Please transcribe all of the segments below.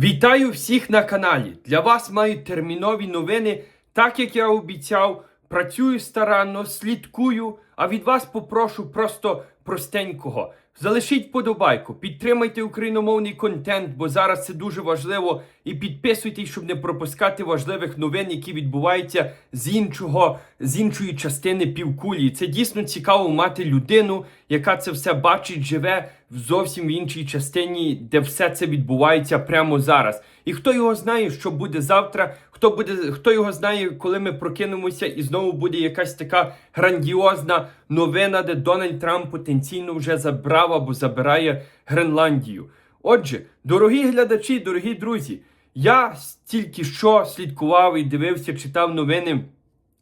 Вітаю всіх на каналі. Для вас маю термінові новини. Так як я обіцяв, працюю старанно, слідкую, а від вас попрошу просто простенького. Залишіть подобайку, підтримайте україномовний контент, бо зараз це дуже важливо. І підписуйтесь, щоб не пропускати важливих новин, які відбуваються з іншого, з іншої частини півкулі. Це дійсно цікаво мати людину, яка це все бачить, живе в зовсім в іншій частині, де все це відбувається прямо зараз. І хто його знає, що буде завтра, хто буде, хто його знає, коли ми прокинемося, і знову буде якась така грандіозна новина, де Дональд Трамп потенційно вже забрав або забирає Гренландію. Отже, дорогі глядачі, дорогі друзі, я тільки що слідкував і дивився, читав новини.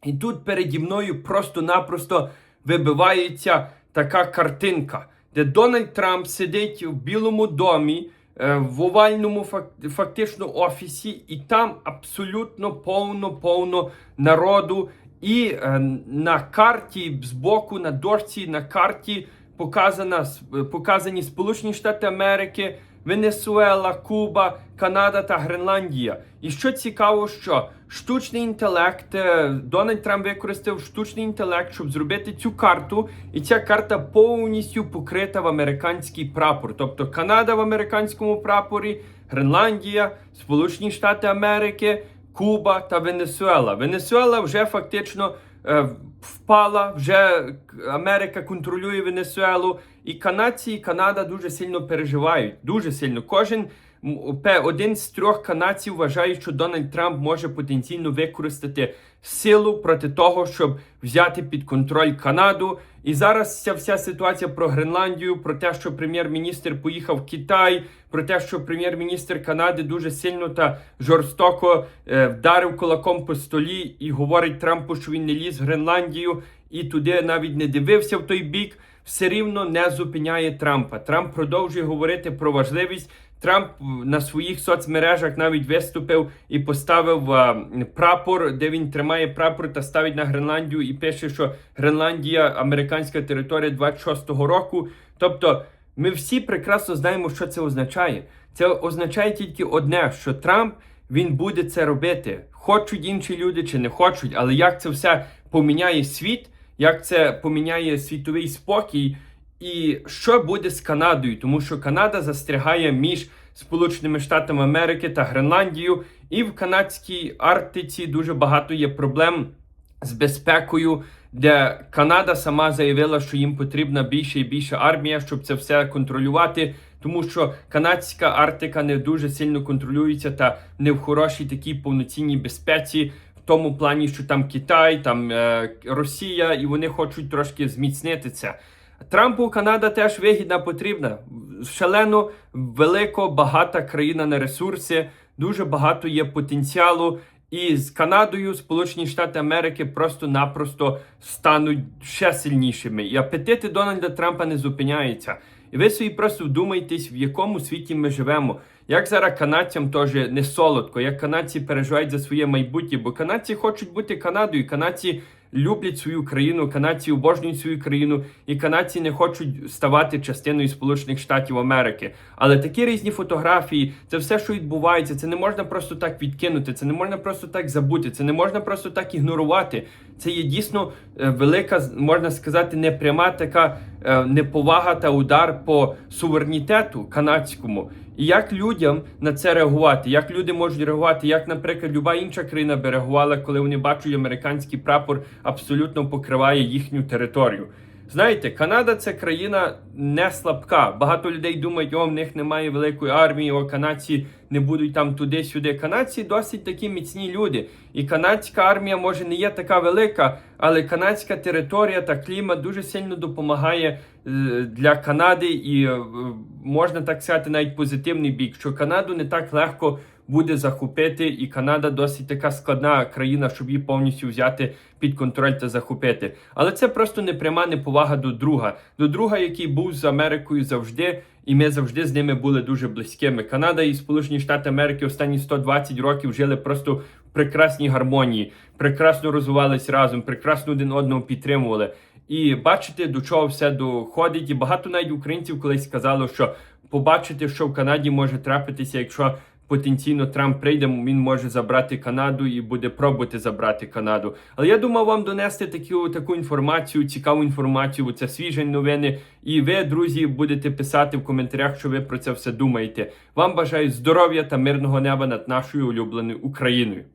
І тут переді мною просто-напросто вибивається така картинка, де Дональд Трамп сидить в Білому домі, в овальному фак- фактично офісі, і там абсолютно повно-повно народу. І е, на карті збоку, на дошці, на карті показана, е, показані Сполучені Штати Америки, Венесуела, Куба, Канада та Гренландія. І що цікаво, що штучний інтелект, е, Дональд Трамп використав штучний інтелект, щоб зробити цю карту, і ця карта повністю покрита в американський прапор. Тобто Канада в американському прапорі, Гренландія, Сполучені Штати Америки, Куба та Венесуела. Венесуела вже фактично е, впала, вже Америка контролює Венесуелу, і канадці і Канада дуже сильно переживають. Дуже сильно. Кожен один з трьох канадців вважає, що Дональд Трамп може потенційно використати силу проти того, щоб взяти під контроль Канаду. І зараз ця вся ситуація про Гренландію, про те, що прем'єр-міністр поїхав в Китай, про те, що прем'єр-міністр Канади дуже сильно та жорстоко е, вдарив кулаком по столі і говорить Трампу, що він не ліз в Гренландію і туди навіть не дивився в той бік. Все рівно не зупиняє Трампа. Трамп продовжує говорити про важливість. Трамп на своїх соцмережах навіть виступив і поставив е, прапор, де він тримає прапор та ставить на Гренландію і пише, що Гренландія американська територія 26-го року. Тобто, ми всі прекрасно знаємо, що це означає. Це означає тільки одне: що Трамп він буде це робити. Хочуть інші люди чи не хочуть, але як це все поміняє світ, як це поміняє світовий спокій, і що буде з Канадою, тому що Канада застрягає між Сполученими Штатами Америки та Гренландією, і в канадській Арктиці дуже багато є проблем з безпекою, де Канада сама заявила, що їм потрібна більше і більше армія, щоб це все контролювати. Тому що канадська Арктика не дуже сильно контролюється та не в хорошій такій повноцінній безпеці, в тому плані, що там Китай, там е, Росія, і вони хочуть трошки зміцнити це. Трампу Канада теж вигідна потрібна. Шалено велико, багата країна на ресурси, дуже багато є потенціалу. І з Канадою Сполучені Штати Америки просто-напросто стануть ще сильнішими. І апетити Дональда Трампа не зупиняються. І ви собі просто вдумайтесь, в якому світі ми живемо. Як зараз канадцям теж не солодко, як канадці переживають за своє майбутнє, бо канадці хочуть бути Канадою, канадці люблять свою країну, канадці обожнюють свою країну, і канадці не хочуть ставати частиною Сполучених Штатів Америки. Але такі різні фотографії, це все, що відбувається, це не можна просто так відкинути, це не можна просто так забути, це не можна просто так ігнорувати. Це є дійсно е, велика, можна сказати, непряма така неповага та удар по суверенітету канадському. І як людям на це реагувати? Як люди можуть реагувати? Як, наприклад, люба інша країна би реагувала, коли вони бачать американський прапор абсолютно покриває їхню територію? Знаєте, Канада це країна не слабка. Багато людей думають, о, в них немає великої армії, о, канадці не будуть там туди-сюди. Канадці досить такі міцні люди. І канадська армія може не є така велика, але канадська територія та клімат дуже сильно допомагає е, для Канади, і е, можна так сказати, навіть позитивний бік, що Канаду не так легко буде захопити, і Канада досить така складна країна, щоб її повністю взяти під контроль та захопити. Але це просто непряма неповага до друга, до друга, який був з Америкою завжди. І ми завжди з ними були дуже близькими. Канада і Сполучені Штати Америки останні 120 років жили просто в прекрасній гармонії, прекрасно розвивались разом, прекрасно один одного підтримували. І бачите, до чого все доходить. І багато навіть українців колись сказали, що побачити, що в Канаді може трапитися, якщо потенційно Трамп прийде, він може забрати Канаду і буде пробувати забрати Канаду. Але я думав вам донести таку, таку інформацію, цікаву інформацію. Це свіжі новини. І ви, друзі, будете писати в коментарях, що ви про це все думаєте. Вам бажаю здоров'я та мирного неба над нашою улюбленою Україною.